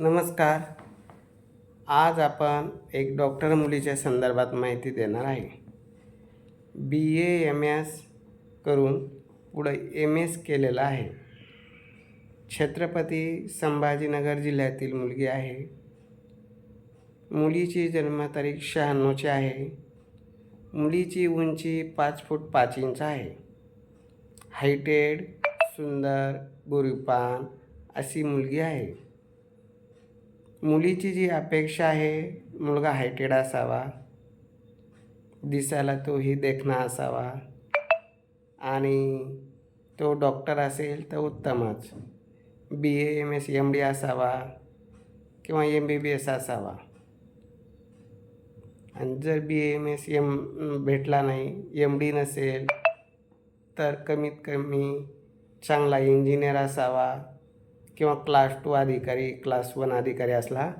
नमस्कार. आज आपण एक डॉक्टर मुलीच्या संदर्भात माहिती देणार आहे. बी ए एम एस करून पुढं एम एस केलेलं आहे. छत्रपती संभाजीनगर जिल्ह्यातील मुलगी आहे. मुलीची जन्मतारीख शहाण्णवची आहे. मुलीची उंची पाच फूट पाच इंच आहे. हायटेड सुंदर गोरीपान अशी मुलगी आहे. मुलीची जी अपेक्षा आहे मुलगा हायटेड असावा दिसायला तोही देखणा असावा आणि तो डॉक्टर असेल तर उत्तमच. B A M S M D असावा किंवा एम बी बी एस असावा. आणि जर बी एम एस एम भेटला नाही एम डी नसेल तर कमीत कमी चांगला इंजिनियर असावा. किंवा क्लास टू अधिकारी क्लास वन अधिकारी असला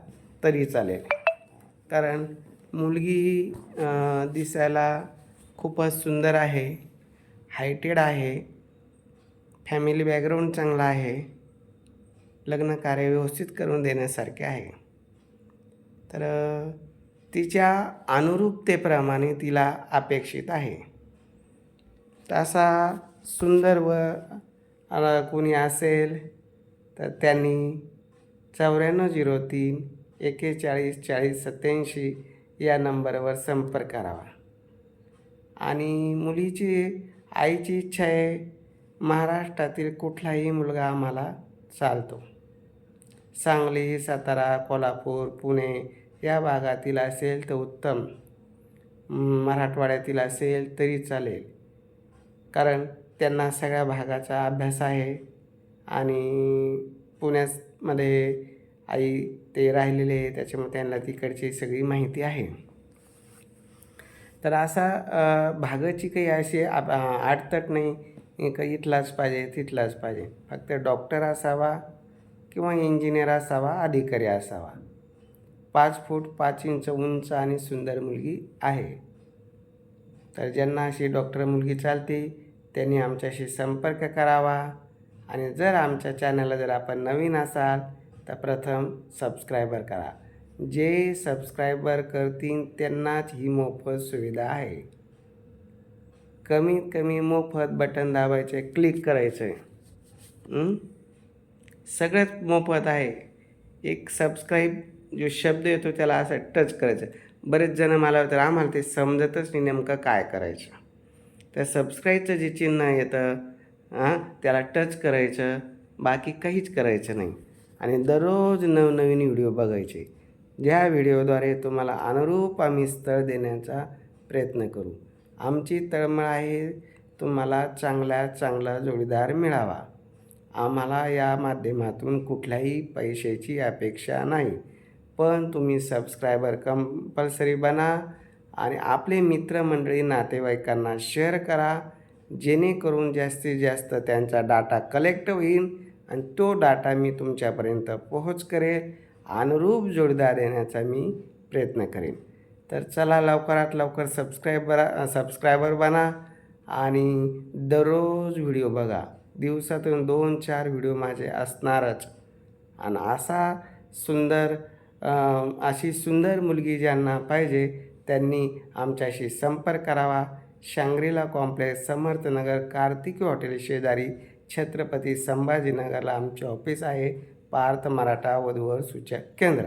तरी चालेल. कारण मुलगी ही दिसायला खूपच सुंदर आहे हायटेड आहे फॅमिली बॅकग्राऊंड चांगला आहे लग्न कार्य व्यवस्थित करून देण्यासारखे आहे. तर तिच्या अनुरूपतेप्रमाणे तिला अपेक्षित आहे. तसा सुंदर व कोणी असेल तर त्यांनी चौऱ्याण्णव झिरो तीन एकेचाळीस चाळीस सत्याऐंशी या नंबरवर संपर्क करावा. आणि मुलीची आईची इच्छा आहे महाराष्ट्रातील कुठलाही मुलगा आम्हाला चालतो. सांगली सातारा कोल्हापूर पुणे या भागातील असेल तर उत्तम. मराठवाड्यातील असेल तरी चालेल. कारण त्यांना सगळ्या भागाचा अभ्यास आहे. आणि पुण्यामध्ये आई ते राहिलेले आहे त्याच्यामुळे त्यांना तिकडची सगळी माहिती आहे. तर असा भागाची काही अशी आडतट नाही का इथलाच पाहिजे तिथलाच पाहिजे. फक्त डॉक्टर असावा किंवा इंजिनियर असावा अधिकारी असावा. पाच फूट पाच इंच उंच आणि सुंदर मुलगी आहे. तर ज्यांना अशी डॉक्टर मुलगी चालते त्यांनी आमच्याशी संपर्क करावा. आणि जर आमच्या चॅनलला जर आपण नवीन असाल तर प्रथम सबस्क्रायबर करा. जे सबस्क्रायबर करतील त्यांनाच ही मोफत सुविधा आहे. कमीत कमी मोफत बटन दाबायचे क्लिक करायचे. सगळंच मोफत आहे. एक सबस्क्राईब जो शब्द येतो त्याला असं टच करायचं. बरेच जण मला तर आम्हाला ते समजतच नाही नेमकं काय करायचं. त्या सबस्क्राईबचं जे चिन्ह येतं त्याला टच करायचं बाकी काहीच करायचं नाही. आणि दररोज नवनवीन व्हिडिओ बघायचे. ज्या व्हिडिओद्वारे तुम्हाला अनुरूप आम्ही स्थळ देण्याचा प्रयत्न करू. आमची तळमळ आहे तुम्हाला चांगला चांगला जोडीदार मिळावा. आम्हाला या माध्यमातून कुठल्याही पैशाची अपेक्षा नाही. पण तुम्ही सबस्क्रायबर कंपल्सरी बना आणि आपले मित्रमंडळी नातेवाईकांना शेअर करा. जेणेकरून जास्तीत जास्त त्यांचा डाटा कलेक्ट होईल आणि तो डाटा मी तुमच्यापर्यंत पोहोच करेल. अनुरूप जोडीदार देण्याचा मी प्रयत्न करेन. तर चला लवकरात लवकर सबस्क्रायबर सबस्क्रायबर बना आणि दररोज व्हिडिओ बघा. दिवसातून दोन चार व्हिडिओ माझे असणारच. आणि असा सुंदर अशी सुंदर मुलगी ज्यांना पाहिजे त्यांनी आमच्याशी संपर्क करावा. Shangrila complex Samarthnagar Kartiki hotel शेजारी छत्रपती संभाजीनगरला आमचे ऑफिस आहे. पार्थ मराठा वधूवर सूचक केंद्र